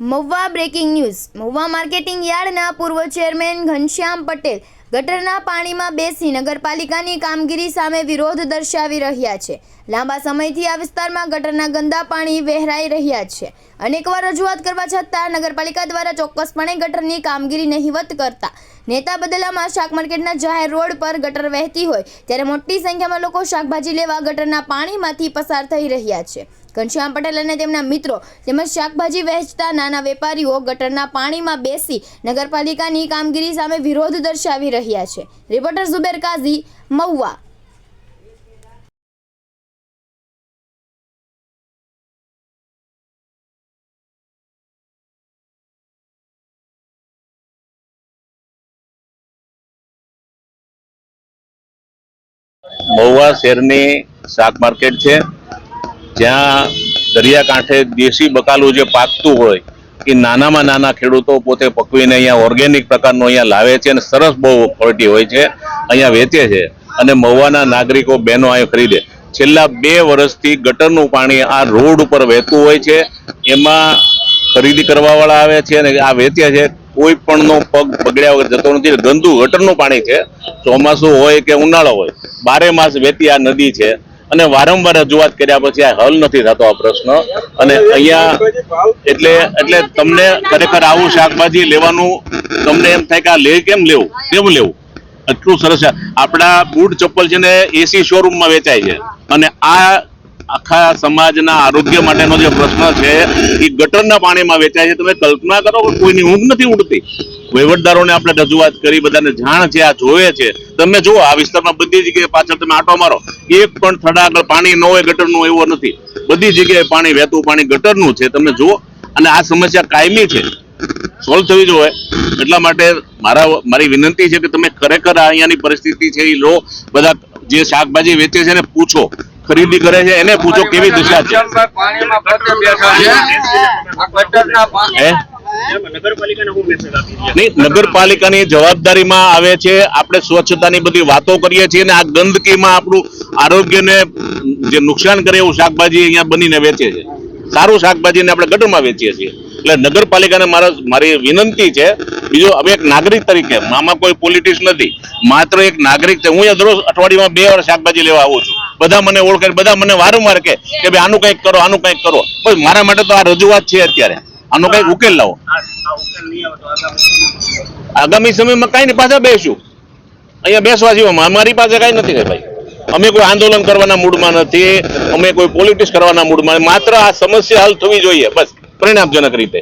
Mahuva breaking news. Mahuva marketing યાર્ડના પૂર્વ chairman Ghanshyam Patel ગટરના પાણીમાં બેસી નગરપાલિકાની કામગીરી સામે વિરોધ દર્શાવી રહ્યા છે. લાંબા સમયથી આ વિસ્તારમાં ગટરના ગંદા પાણી વહેરાઈ રહ્યા છે. અનેકવાર રજૂઆત કરવા છતાં નગરપાલિકા દ્વારા ચોક્કસપણે ગટરની કામગીરી નહિવત કરતા નેતા બદલામાં શાક માર્કેટના જાહેર રોડ પર ગટર વહેતી હોય ત્યારે મોટી સંખ્યામાં લોકો શાકભાજી લેવા ગટરના પાણીમાંથી પસાર થઈ રહ્યા છે. ઘનશ્યામ પટેલ અને તેમના મિત્રો તેમજ શાકભાજી વહેંચતા નાના વેપારીઓ ગટરના પાણીમાં બેસી નગરપાલિકાની કામગીરી સામે વિરોધ દર્શાવી રહ્યા છે. રિપોર્ટર ઝુબેર કાઝી, મહુવા. મહુવા શહેરની શાક માર્કેટ છે. જ્યાં દરિયાકાંઠે દેશી બકાલું જે પાકતું હોય, એ નાનામાં નાના ખેડૂતો પોતે પકવીને અહીંયા ઓર્ગેનિક પ્રકારનું અહીંયા લાવે છે અને સરસ બહુ ક્વોલિટી હોય છે, અહીંયા વેચે છે અને મહુવાના નાગરિકો બહેનો અહીંયા ખરીદે. છેલ્લા બે વર્ષથી ગટરનું પાણી આ રોડ ઉપર વહેતું હોય છે, એમાં ખરીદી કરવાવાળા આવે છે અને આ વેચે છે. કોઈ પણનો પગ બગડ્યા વગર જતો નથી. ગંદુ ગટરનું પાણી છે. ચોમાસું હોય કે ઉનાળો હોય, બારે માસ વહેતી આ નદી છે. અને વારંવાર રજૂઆત કર્યા પછી આ હલ નથી થતો આ પ્રશ્ન. અને અહીંયા એટલે એટલે તમને ખરેખર આવું શાકભાજી લેવાનું તમને એમ થાય કે આ લે કેમ લેવું? કેમ લેવું? એટલું સરસ છે. આપણા બૂટ ચપ્પલ છે ને એસી શોરૂમમાં વેચાય છે. અને આ આખા સમાજના આરોગ્ય માટેનો જે પ્રશ્ન છે, એ ગટરના પાણીમાં વેચાય છે. તમે કલ્પના કરો કે કોઈની ઊંઘ નથી ઉડતી. વહીવટદારોને આપણે રજૂઆત કરી, બધાને જાણ છે, આ જોવે છે. તમે જુઓ, આ વિસ્તારમાં બધી જગ્યાએ પાછળ તમે આટો મારો. એક પણ થડા આગળ પાણી ન હોય, ગટરનું એવો નથી. બધી જગ્યાએ પાણી, વહેતું પાણી ગટરનું છે. તમે જુઓ, અને આ સમસ્યા કાયમી છે. સોલ્વ થવી જોઈએ. એટલા માટે મારા, મારી વિનંતી છે કે તમે ખરેખર અહીંયાની પરિસ્થિતિ છે, એ લો. બધા જે શાકભાજી વેચે છે ને પૂછો. ખરીદી કરે છે એને પૂછો કેવી દિશા છે. નહીં નગરપાલિકાની જવાબદારીમાં આવે છે આપણે સ્વચ્છતાની બધી વાતો કરીએ છીએ અને આ ગંદકીમાં આપણું આરોગ્યને જે નુકસાન કરે એવું શાકભાજી અહીંયા બનીને વેચે છે. સારું શાકભાજીને આપણે ગટરમાં વેચીએ છીએ. એટલે નગરપાલિકાને મારા મારી વિનંતી છે બીજો હવે એક નાગરિક તરીકે આમાં કોઈ પોલિટિક્સ નથી માત્ર એક નાગરિક છે. હું દરરોજ અઠવાડિયામાં બે વાર શાકભાજી લેવા આવું છું. બધા મને ઓળખે, બધા મને વારંવાર કે ભાઈ આનું કંઈક કરો, આનું કંઈક કરો. બસ મારા માટે તો આ રજૂઆત છે અત્યારે. આનો કંઈક ઉકેલ લાવો. આગામી સમયમાં કઈ નહીં, પાછા બેસું. અહીંયા બેસવા જેવા અમારી પાસે કઈ નથી ભાઈ. અમે કોઈ આંદોલન કરવાના મૂડમાં નથી, અમે કોઈ પોલિટિક્સ કરવાના મૂડમાં માત્ર આ સમસ્યા હલ થવી જોઈએ, બસ. પરિણામજનક રીતે.